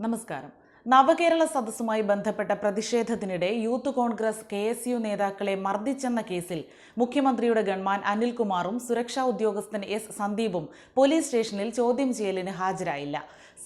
നമസ്കാരം. നവകേരള സദസ്സുമായി ബന്ധപ്പെട്ട പ്രതിഷേധത്തിനിടെ youth Congress K S U നേതാക്കളെ മർദ്ദിച്ചെന്ന കേസിൽ മുഖ്യമന്ത്രിയുടെ ഗൺമാൻ അനിൽകുമാറും സുരക്ഷാ ഉദ്യോഗസ്ഥൻ എസ് സന്ദീപും പോലീസ് സ്റ്റേഷനിൽ ചോദ്യം ചെയ്യലിന് ഹാജരായില്ല.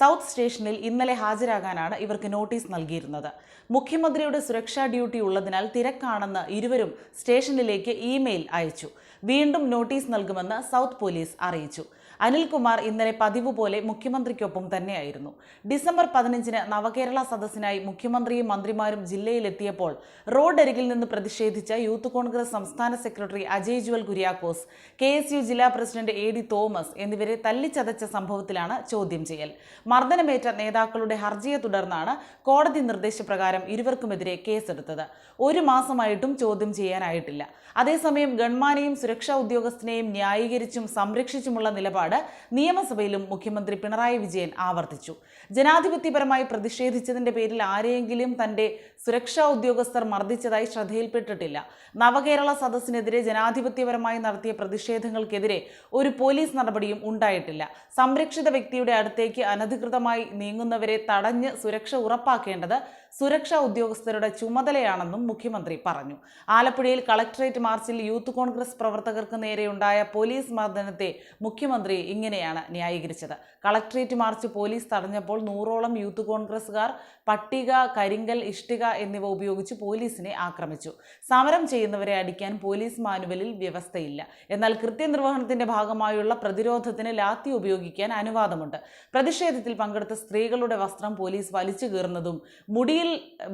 സൗത്ത് സ്റ്റേഷനിൽ ഇന്നലെ ഹാജരാകാനാണ് ഇവർക്ക് നോട്ടീസ് നൽകിയിരുന്നത്. മുഖ്യമന്ത്രിയുടെ സുരക്ഷാ ഡ്യൂട്ടി ഉള്ളതിനാൽ തിരക്കാണെന്ന് ഇരുവരും സ്റ്റേഷനിലേക്ക് ഇമെയിൽ അയച്ചു. വീണ്ടും നോട്ടീസ് നൽകുമെന്ന് സൗത്ത് പോലീസ് അറിയിച്ചു. അനിൽകുമാർ ഇന്നലെ പതിവ് പോലെ മുഖ്യമന്ത്രിക്കൊപ്പം തന്നെയായിരുന്നു. ഡിസംബർ പതിനഞ്ചിന് നവകേരള സദസ്സിനായി മുഖ്യമന്ത്രിയും മന്ത്രിമാരും ജില്ലയിലെത്തിയപ്പോൾ റോഡരികിൽ നിന്ന് പ്രതിഷേധിച്ച യൂത്ത് കോൺഗ്രസ് സംസ്ഥാന secretary Ajay Juwel Kuriakose K S U ജില്ലാ പ്രസിഡന്റ് എ ഡി തോമസ് എന്നിവരെ തല്ലിച്ചതച്ച സംഭവത്തിലാണ് ചോദ്യം ചെയ്യൽ. മർദ്ദനമേറ്റ നേതാക്കളുടെ ഹർജിയെ തുടർന്നാണ് കോടതി നിർദ്ദേശപ്രകാരം ഇരുവർക്കുമെതിരെ കേസെടുത്തത്. ഒരു മാസമായിട്ടും ചോദ്യം ചെയ്യാനായിട്ടില്ല. അതേസമയം ഗൺമാനെയും ഉദ്യോഗസ്ഥനെയും ന്യായീകരിച്ചും സംരക്ഷിച്ചുമുള്ള നിലപാട് നിയമസഭയിലും മുഖ്യമന്ത്രി പിണറായി വിജയൻ ആവർത്തിച്ചു. ജനാധിപത്യപരമായി പ്രതിഷേധിച്ചതിന്റെ പേരിൽ ആരെയെങ്കിലും തന്റെ സുരക്ഷാ ഉദ്യോഗസ്ഥർ മർദ്ദിച്ചതായി ശ്രദ്ധയിൽപ്പെട്ടിട്ടില്ല. നവകേരള സദസ്സിനെതിരെ ജനാധിപത്യപരമായി നടത്തിയ പ്രതിഷേധങ്ങൾക്കെതിരെ ഒരു പോലീസ് നടപടിയും ഉണ്ടായിട്ടില്ല. സംരക്ഷിത വ്യക്തിയുടെ അടുത്തേക്ക് അനധികൃതമായി നീങ്ങുന്നവരെ തടഞ്ഞ് സുരക്ഷ ഉറപ്പാക്കേണ്ടത് സുരക്ഷാ ഉദ്യോഗസ്ഥരുടെ ചുമതലയാണെന്നും മുഖ്യമന്ത്രി പറഞ്ഞു. ആലപ്പുഴയിൽ കളക്ടറേറ്റ് മാർച്ചിൽ യൂത്ത് കോൺഗ്രസ് പ്രവർത്തകർക്ക് നേരെയുണ്ടായ പോലീസ് മർദ്ദനത്തെ മുഖ്യമന്ത്രി ഇങ്ങനെയാണ് ന്യായീകരിച്ചത്. കളക്ട്രേറ്റ് മാർച്ച് പോലീസ് തടഞ്ഞപ്പോൾ നൂറോളം യൂത്ത് കോൺഗ്രസുകാർ പട്ടിക കരിങ്കൽ ഇഷ്ടിക എന്നിവ ഉപയോഗിച്ച് പോലീസിനെ ആക്രമിച്ചു. സമരം ചെയ്യുന്നവരെ അടിക്കാൻ പോലീസ് മാനുവലിൽ വ്യവസ്ഥയില്ല. എന്നാൽ കൃത്യനിർവഹണത്തിന്റെ ഭാഗമായുള്ള പ്രതിരോധത്തിന് ലാത്തി ഉപയോഗിക്കാൻ അനുവാദമുണ്ട്. പ്രതിഷേധത്തിൽ പങ്കെടുത്ത സ്ത്രീകളുടെ വസ്ത്രം പോലീസ് വലിച്ചു കീറുന്നതും മുടിയിൽ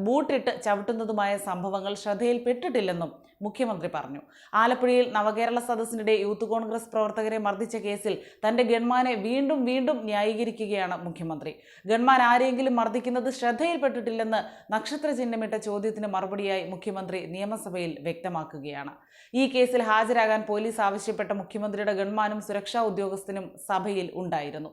ബൂട്ടിട്ട് ചവിട്ടുന്നതുമായ സംഭവങ്ങൾ ശ്രദ്ധയിൽപ്പെട്ടിട്ടില്ലെന്നും മുഖ്യമന്ത്രി പറഞ്ഞു. ആലപ്പുഴയിൽ നവകേരള സദസ്സിനിടെ യൂത്ത് കോൺഗ്രസ് പ്രവർത്തകരെ മർദ്ദിച്ച കേസിൽ തന്റെ ഗൺമാനെ വീണ്ടും വീണ്ടും ന്യായീകരിക്കുകയാണ് മുഖ്യമന്ത്രി. ഗൺമാൻ ആരെങ്കിലും മർദ്ദിക്കുന്നത് ശ്രദ്ധയിൽപ്പെട്ടിട്ടില്ലെന്ന് നക്ഷത്ര ചിഹ്നമിട്ട ചോദ്യത്തിന് മറുപടിയായി മുഖ്യമന്ത്രി നിയമസഭയിൽ വ്യക്തമാക്കുകയാണ്. ഈ കേസിൽ ഹാജരാകാൻ പോലീസ് ആവശ്യപ്പെട്ട മുഖ്യമന്ത്രിയുടെ ഗൺമാനും സുരക്ഷാ ഉദ്യോഗസ്ഥനും സഭയിൽ ഉണ്ടായിരുന്നു.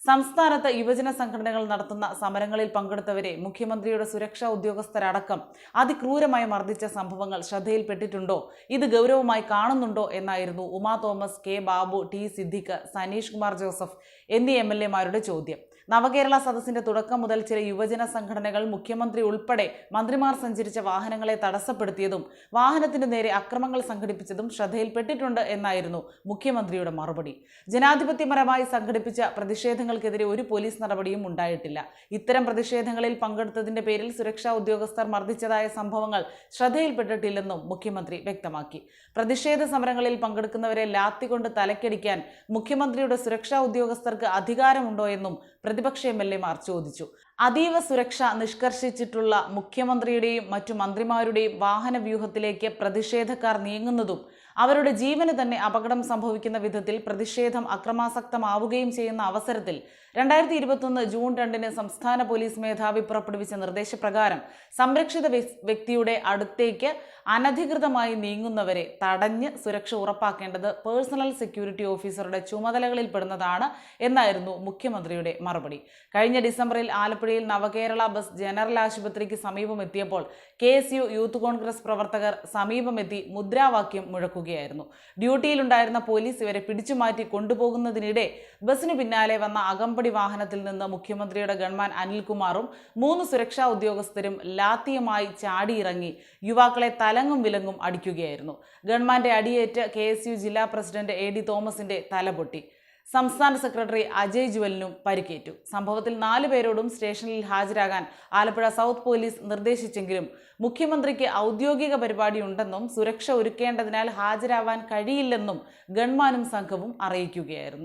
സംസ്ഥാനത്ത് യുവജന സംഘടനകൾ നടത്തുന്ന സമരങ്ങളിൽ പങ്കെടുത്തവരെ മുഖ്യമന്ത്രിയുടെ സുരക്ഷാ ഉദ്യോഗസ്ഥരടക്കം അതിക്രൂരമായി മർദ്ദിച്ച സംഭവങ്ങൾ ശ്രദ്ധയിൽപ്പെട്ടിട്ടുണ്ടോ? ഇത് ഗൗരവമായി കാണുന്നുണ്ടോ എന്നായിരുന്നു ഉമാ തോമസ് കെ ബാബു ടി സിദ്ദിഖ് സനീഷ് കുമാർ ജോസഫ് എന്നീ എം എൽ എമാരുടെ ചോദ്യം. നവകേരള സദസ്സിന്റെ തുടക്കം മുതൽ ചില യുവജന സംഘടനകൾ മുഖ്യമന്ത്രി ഉൾപ്പെടെ മന്ത്രിമാർ സഞ്ചരിച്ച വാഹനങ്ങളെ തടസ്സപ്പെടുത്തിയതും വാഹനത്തിന് നേരെ അക്രമങ്ങൾ സംഘടിപ്പിച്ചതും ശ്രദ്ധയിൽപ്പെട്ടിട്ടുണ്ട് എന്നായിരുന്നു മുഖ്യമന്ത്രിയുടെ മറുപടി. ജനാധിപത്യപരമായി സംഘടിപ്പിച്ച പ്രതിഷേധങ്ങൾക്കെതിരെ ഒരു പോലീസ് നടപടിയും ഉണ്ടായിട്ടില്ല. ഇത്തരം പ്രതിഷേധങ്ങളിൽ പങ്കെടുത്തതിന്റെ പേരിൽ സുരക്ഷാ ഉദ്യോഗസ്ഥർ മർദ്ദിച്ചതായ സംഭവങ്ങൾ ശ്രദ്ധയിൽപ്പെട്ടിട്ടില്ലെന്നും മുഖ്യമന്ത്രി വ്യക്തമാക്കി. പ്രതിഷേധ സമരങ്ങളിൽ പങ്കെടുക്കുന്നവരെ ലാത്തി കൊണ്ട് തലക്കടിക്കാൻ മുഖ്യമന്ത്രിയുടെ സുരക്ഷാ ഉദ്യോഗസ്ഥർക്ക് അധികാരമുണ്ടോ എന്നും പ്രതിപക്ഷ എം എൽ എമാർ ചോദിച്ചു. അതീവ സുരക്ഷ നിഷ്കർഷിച്ചിട്ടുള്ള മുഖ്യമന്ത്രിയുടെയും മറ്റു മന്ത്രിമാരുടെയും വാഹന വ്യൂഹത്തിലേക്ക് പ്രതിഷേധക്കാർ നീങ്ങുന്നതും അവരുടെ ജീവന് തന്നെ അപകടം സംഭവിക്കുന്ന വിധത്തിൽ പ്രതിഷേധം അക്രമാസക്തമാവുകയും ചെയ്യുന്ന അവസരത്തിൽ രണ്ടായിരത്തി ഇരുപത്തൊന്ന് ജൂൺ രണ്ടിന് സംസ്ഥാന പോലീസ് മേധാവി പുറപ്പെടുവിച്ച നിർദ്ദേശപ്രകാരം സംരക്ഷിത വ്യക്തിയുടെ അടുത്തേക്ക് അനധികൃതമായി നീങ്ങുന്നവരെ തടഞ്ഞ് സുരക്ഷ ഉറപ്പാക്കേണ്ടത് പേഴ്സണൽ സെക്യൂരിറ്റി ഓഫീസറുടെ ചുമതലകളിൽ പെടുന്നതാണ് എന്നായിരുന്നു മുഖ്യമന്ത്രിയുടെ മറുപടി. കഴിഞ്ഞ ഡിസംബറിൽ ആലപ്പുഴയിൽ നവകേരള ബസ് ജനറൽ ആശുപത്രിക്ക് സമീപമെത്തിയപ്പോൾ കെ യൂത്ത് കോൺഗ്രസ് പ്രവർത്തകർ സമീപമെത്തി മുദ്രാവാക്യം മുഴക്കുകയായിരുന്നു ഡ്യൂട്ടിയിലുണ്ടായിരുന്ന പോലീസ് ഇവരെ പിടിച്ചുമാറ്റി കൊണ്ടുപോകുന്നതിനിടെ ബസ്സിന് പിന്നാലെ വന്ന അകമ്പടി വാഹനത്തിൽ നിന്ന് മുഖ്യമന്ത്രിയുടെ ഗൺമാൻ അനിൽകുമാറും മൂന്ന് സുരക്ഷാ ഉദ്യോഗസ്ഥരും ലാത്തിയുമായി ചാടിയിറങ്ങി യുവാക്കളെ തലങ്ങും വിലങ്ങും അടിക്കുകയായിരുന്നു. ഗൺമാന്റെ അടിയേറ്റ് കെ ജില്ലാ പ്രസിഡന്റ് എ ഡി തോമസിന്റെ തല പൊട്ടി സംസ്ഥാന സെക്രട്ടറി അജയ് ജുവലിനും പരിക്കേറ്റു. സംഭവത്തിൽ നാലു പേരോടും സ്റ്റേഷനിൽ ഹാജരാകാൻ ആലപ്പുഴ സൗത്ത് പോലീസ് നിർദ്ദേശിച്ചെങ്കിലും മുഖ്യമന്ത്രിക്ക് ഔദ്യോഗിക പരിപാടിയുണ്ടെന്നും സുരക്ഷ ഒരുക്കേണ്ടതിനാൽ ഹാജരാവാൻ കഴിയില്ലെന്നും ഗൺമാനും സംഘവും അറിയിക്കുകയായിരുന്നു.